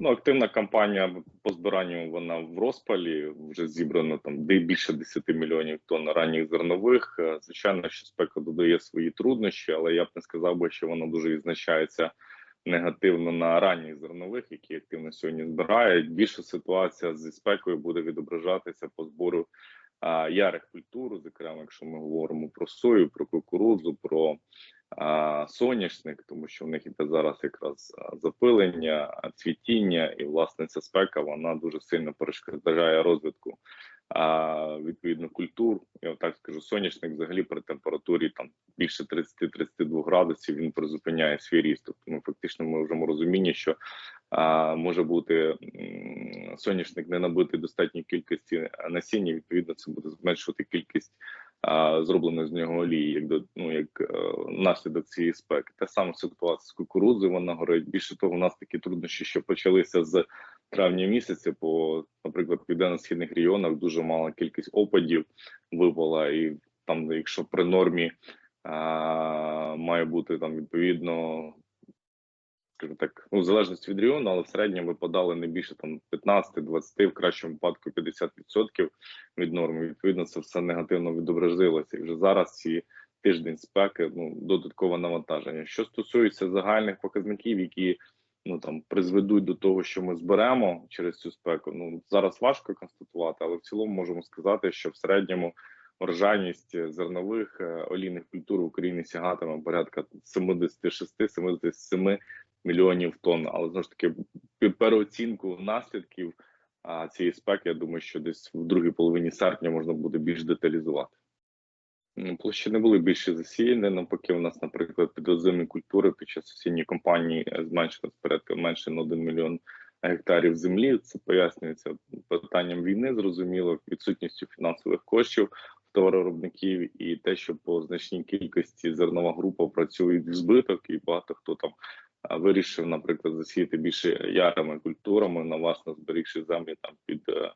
Ну, активна кампанія по збиранню вона в розпалі. Вже зібрано там більше 10 мільйонів тонн ранніх зернових. Е, Звичайно, що спека додає свої труднощі, але я б не сказав би, що вона дуже відзначається негативно на ранніх зернових, які активно сьогодні збирають. Більше ситуація зі спекою буде відображатися по збору а, ярих культур, зокрема, якщо ми говоримо про сою, про кукурудзу, про соняшник, тому що в них іде зараз якраз запилення, цвітіння, і власне ця спека вона дуже сильно перешкоджає розвитку а, відповідно культур. Я так скажу, соняшник взагалі при температурі там більше 30-32 градусів він призупиняє свій ріст. Тобто ми фактично ми вже розуміння, що а, може бути соняшник не набити достатньої кількості насіння. Відповідно, це буде зменшувати кількість а, зробленої з нього олії, як до ну як е, наслідок цієї спеки. Та сама ситуація з кукурудзою, вона горить. Більше того, у нас такі труднощі, що почалися з травня місяця, по, наприклад, південно-східних регіонах дуже мала кількість опадів випала, і там, якщо при нормі а, має бути там відповідно. Скажімо так, ну в залежності від регіону, але в середньому випадали не більше там 15-20, в кращому випадку 50% від норми. Відповідно, це все негативно відобразилося. І вже зараз ці тиждень спеки ну додаткове навантаження. Що стосується загальних показників, які ну там призведуть до того, що ми зберемо через цю спеку. Ну зараз важко констатувати, але в цілому можемо сказати, що в середньому врожайність зернових е, олійних культур в Україні сягатиме порядка 76-77 мільйонів тонн. Але знову ж таки переоцінку наслідків цієї спеки, я думаю, що десь в другій половині серпня можна буде більш деталізувати. Ну, Площі не були більше засіяні. Навпаки, у нас, наприклад, підоземні культури під час осінньої кампанії зменшилось порядка менше на 1 мільйон гектарів землі. Це пояснюється питанням війни, зрозуміло, відсутністю фінансових коштів товароробників і те, що по значній кількості зернова група працює в збиток, і багато хто там вирішив, наприклад, засіяти більше ярими культурами на власно зберігши землі там під. е,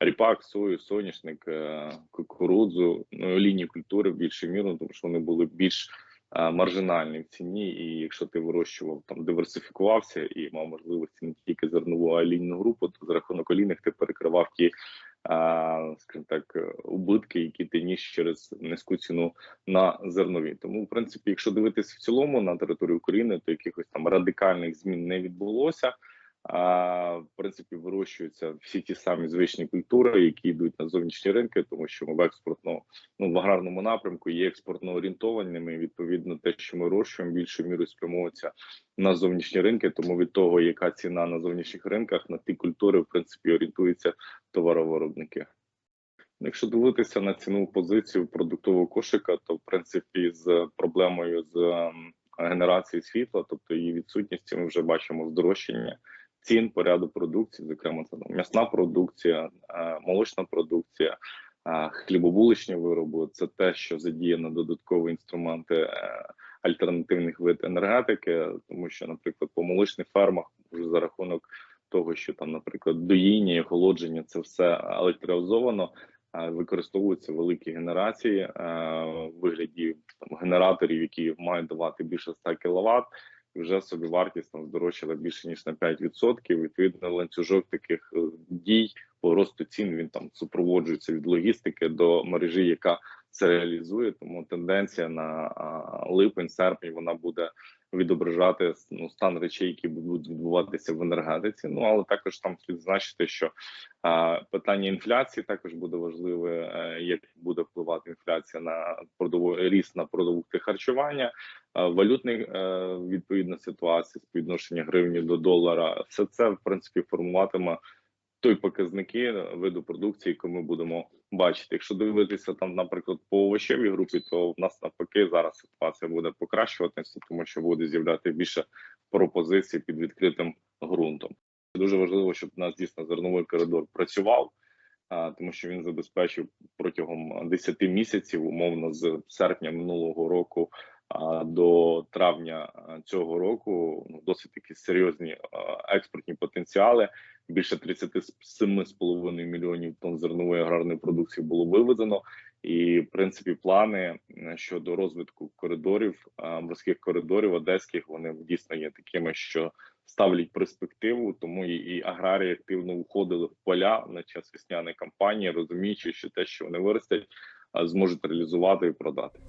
ріпак, сою, соняшник, е, кукурудзу, ну олійні культури в більшій міру, тому що вони були більш е, маржинальні в ціні. І якщо ти вирощував там, диверсифікувався і мав можливості не тільки зернову, а олійну групу, то за рахунок олійних ти перекривав ті, скажімо так, убитки, які ти ніс через низьку ціну на зернові. Тому, в принципі, якщо дивитися в цілому на територію України, то якихось там радикальних змін не відбулося. В принципі вирощуються всі ті самі звичні культури, які йдуть на зовнішні ринки, тому що ми в експортно ну в аграрному напрямку є експортно орієнтованими. Відповідно, те, що ми вирощуємо, більшою мірою спрямовується на зовнішні ринки. Тому від того, яка ціна на зовнішніх ринках, на ті культури, в принципі, орієнтуються товаровиробники. Якщо дивитися на ціну позицію продуктового кошика, то в принципі з проблемою з ем, генерації світла, тобто її відсутністю, ми вже бачимо здорожчання цін по ряду продукції, зокрема це там, м'ясна продукція, е, молочна продукція, е, хлібобуличні вироби. Це те, що задіяно додаткові інструменти е, альтернативних вид енергетики, тому що, наприклад, по молочних фермах вже за рахунок того, що там, наприклад, доїння і охолодження, це все електризовано. Використовуються великі генерації в вигляді там генераторів, які мають давати більше 100 кВт, вже собі вартість там здорожчала більше ніж на 5%. Відповідно, ланцюжок таких е, дій по росту цін він там супроводжується від логістики до мережі, яка це реалізує. Тому тенденція на липень, серпень вона буде відображати ну, стан речей, які будуть відбуватися в енергетиці. Ну але також там слід значити, що а, питання інфляції також буде важливе, е, як буде на продову ріст на продукти харчування. Е, валютний е, відповідна ситуація співвідношення гривні до долара, все це в принципі формуватиме той показники виду продукції, яку ми будемо бачити. Якщо дивитися там, наприклад, по овочевій групі, то в нас навпаки зараз ситуація буде покращуватися, тому що буде з'являти більше пропозицій під відкритим ґрунтом. Дуже важливо, щоб у нас дійсно зерновий коридор працював. Тому що він забезпечив протягом 10 місяців, умовно з серпня минулого року до травня цього року ну, досить такі серйозні експортні потенціали. Більше 37,5 мільйонів тонн зернової аграрної продукції було вивезено, і в принципі плани щодо розвитку коридорів морських коридорів одеських вони дійсно є такими, що ставлять перспективу, тому і, і аграрії активно уходили в поля на час весняної кампанії, розуміючи, що те, що вони виростять, зможуть реалізувати і продати.